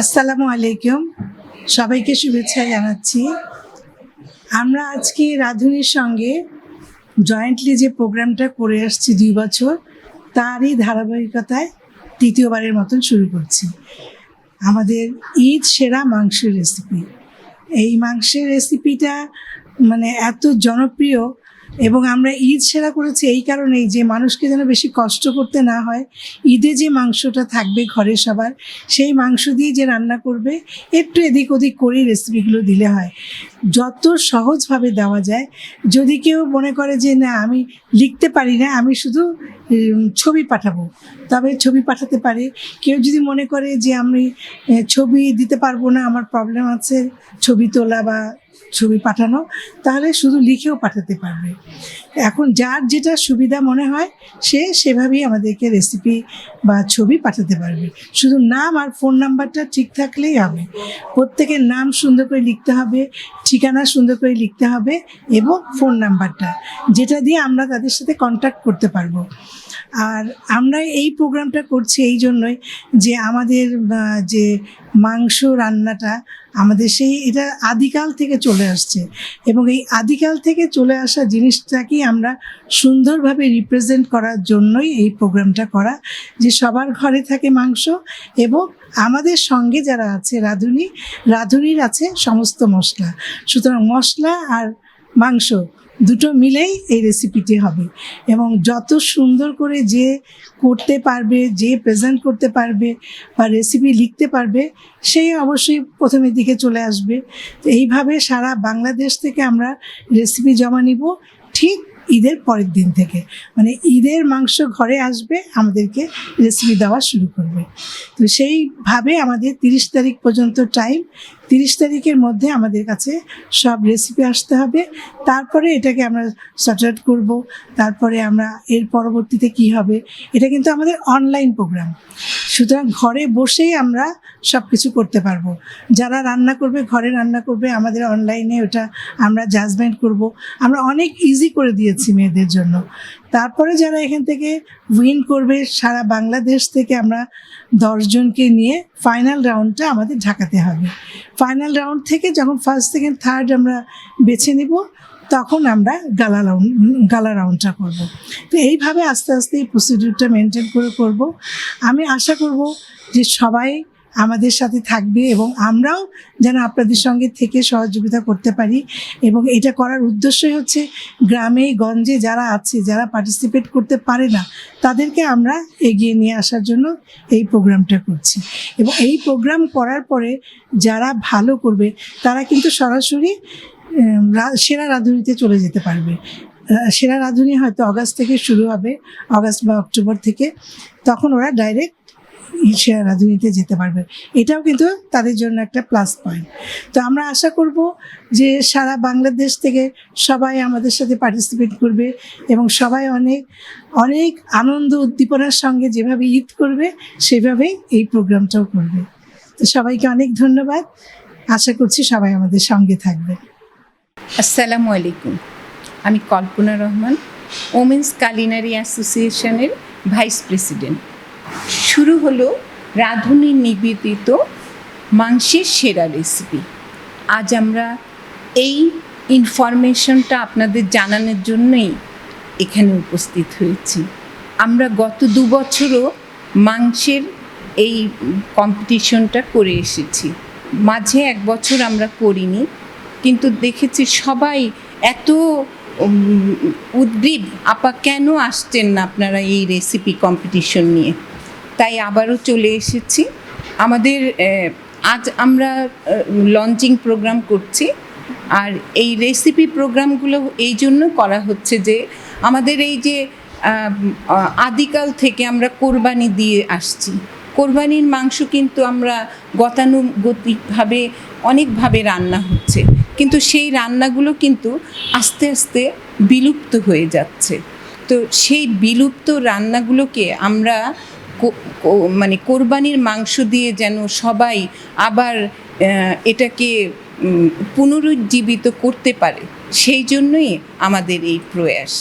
আসসালামু আলাইকুম। সবাইকে শুভেচ্ছা জানাচ্ছি। আমরা আজকে রাধুনির সঙ্গে জয়েন্টলি যে প্রোগ্রামটা করে আসছি দুই বছর, তারই ধারাবাহিকতায় তৃতীয়বারের মতন শুরু করছি। আমাদের ঈদ সেরা মাংসের রেসিপি এই মাংসের রেসিপিটা মানে এত জনপ্রিয় এবং আমরা ঈদ সেরা করেছি এই কারণেই যে মানুষকে যেন বেশি কষ্ট করতে না হয়। ঈদে যে মাংসটা থাকবে ঘরে সবার, সেই মাংস দিয়ে যে রান্না করবে, একটু এদিক ওদিক করেই রেসিপিগুলো দিলে হয়। যত সহজভাবে দেওয়া যায়, যদি কেউ মনে করে যে না, আমি লিখতে পারি না, আমি শুধু ছবি পাঠাবো। তবে ছবি পাঠাতে পারে। কেউ যদি মনে করে যে আমি ছবি দিতে পারব না, আমার প্রবলেম আছে, ছবি তোলা বা ছবি পাঠানো তাহলে শুধু লিখেও পাঠাতে পারবে। এখন যার যেটা সুবিধা মনে হয়, সে সেভাবেই আমাদেরকে রেসিপি বা ছবি পাঠাতে পারবে। শুধু নাম আর ফোন নাম্বারটা ঠিক থাকলেই হবে। প্রত্যেকের নাম সুন্দর করে লিখতে হবে, ঠিকানা সুন্দর করে লিখতে হবে এবং ফোন নাম্বারটা যেটা দিয়ে আমরা তাদের সাথে কন্ট্যাক্ট করতে পারব। আর আমরা এই প্রোগ্রামটা করছি এই জন্যই যে আমাদের যে মাংস রান্নাটা আমাদের সেই, এটা আদিকাল থেকে চলে আসছে। এবং এই আদিকাল থেকে চলে আসা জিনিসটাকেই আমরা সুন্দরভাবে রিপ্রেজেন্ট করার জন্যই এই প্রোগ্রামটা করা, যে সবার ঘরে থাকে মাংস এবং আমাদের সঙ্গে যারা আছে রাঁধুনি, রাঁধুনির আছে সমস্ত মশলা। সুতরাং মশলা আর মাংস দুটো মিলেই এই রেসিপিটি হবে এবং যত সুন্দর করে যে করতে পারবে, যে প্রেজেন্ট করতে পারবে বা রেসিপি লিখতে পারবে সেই অবশ্যই প্রথমের দিকে চলে আসবে। তো এইভাবে সারা বাংলাদেশ থেকে আমরা রেসিপি জমা নিব ঠিক ঈদের পরের দিন থেকে। মানে ঈদের মাংস ঘরে আসবে, আমাদেরকে রেসিপি দেওয়া শুরু করবে। তো সেইভাবে আমাদের তিরিশ তারিখ পর্যন্ত টাইম তিরিশ তারিখের মধ্যে আমাদের কাছে সব রেসিপি আসতে হবে। তারপরে এটাকে আমরা সর্ট আউট করব। তারপরে আমরা এর পরবর্তীতে কি হবে, এটা কিন্তু আমাদের অনলাইন প্রোগ্রাম সুতরাং ঘরে বসেই আমরা সব কিছু করতে পারব। যারা রান্না করবে, ঘরে রান্না করবে, আমাদের অনলাইনে ওটা আমরা জাজমেন্ট করব। আমরা অনেক ইজি করে দিয়েছি মেয়েদের জন্য। তারপরে যারা এখান থেকে উইন করবে, সারা বাংলাদেশ থেকে আমরা দশজনকে নিয়ে ফাইনাল রাউন্ডটা আমাদের ঢাকাতে হবে। ফাইনাল রাউন্ড থেকে যখন ফার্স্ট সেকেন্ড থার্ড আমরা বেছে নিব, তখন আমরা গালা রাউন্ড গালা রাউন্ডটা করব। তো এইভাবে আস্তে আস্তে এই প্রসিডিউরটা মেনটেন করে করব। আমি আশা করব যে সবাই আমাদের সাথে থাকবে এবং আমরাও যেন আপনাদের সঙ্গে থেকে সহযোগিতা করতে পারি। এবং এটা করার উদ্দেশ্যই হচ্ছে গ্রামে, গঞ্জে যারা আছে, যারা পার্টিসিপেট করতে পারে না, তাদেরকে আমরা এগিয়ে নিয়ে আসার জন্য এই প্রোগ্রামটা করছি। এবং এই প্রোগ্রাম করার পরে যারা ভালো করবে, তারা কিন্তু সরাসরি সেরা রাঁধুনিতে চলে যেতে পারবে। সেরা রাঁধুনি হয়তো অগাস্ট থেকে শুরু হবে, অগাস্ট বা অক্টোবর থেকে। তখন ওরা ডাইরেক্ট সেরা রাঁধুনিতে যেতে পারবে। এটাও কিন্তু তাদের জন্য একটা প্লাস পয়েন্ট তো আমরা আশা করব যে সারা বাংলাদেশ থেকে সবাই আমাদের সাথে পার্টিসিপেট করবে এবং সবাই অনেক অনেক আনন্দ উদ্দীপনার সঙ্গে যেভাবে ঈদ করবে, সেভাবেই এই প্রোগ্রামটাও করবে। তো সবাইকে অনেক ধন্যবাদ। আশা করছি সবাই আমাদের সঙ্গে থাকবে। আসসালামু আলাইকুম। আমি কল্পনা রহমান ওমেন্স কালিনারি অ্যাসোসিয়েশনের ভাইস প্রেসিডেন্ট শুরু হলো রাঁধুনি নিবেদিত মাংসের সেরা রেসিপি আজ আমরা এই ইনফরমেশনটা আপনাদের জানানোর জন্যই এখানে উপস্থিত হয়েছি। আমরা গত দু বছরও মাংসের এই কম্পিটিশনটা করে এসেছি। মাঝে এক বছর আমরা করিনি, কিন্তু দেখেছি সবাই এত উদ্গ্রীব, আপা কেন আসছেন না আপনারা এই রেসিপি কম্পিটিশন নিয়ে? তাই আবারও চলে এসেছি। আমাদের আজ আমরা লঞ্চিং প্রোগ্রাম করছি। আর এই রেসিপি প্রোগ্রামগুলো এই জন্য করা হচ্ছে যে, আমাদের এই যে আদিকাল থেকে আমরা কোরবানি দিয়ে আসছি। কোরবানির মাংস কিন্তু আমরা গতানুগতিকভাবে, অনেকভাবে রান্না হচ্ছে। কিন্তু সেই রান্নাগুলো কিন্তু আস্তে আস্তে বিলুপ্ত হয়ে যাচ্ছে। তো সেই বিলুপ্ত রান্নাগুলোকে আমরা মানে কোরবানির মাংস দিয়ে যেন সবাই আবার এটাকে পুনরুজ্জীবিত করতে পারে, সেই জন্যই আমাদের এই প্রয়াস।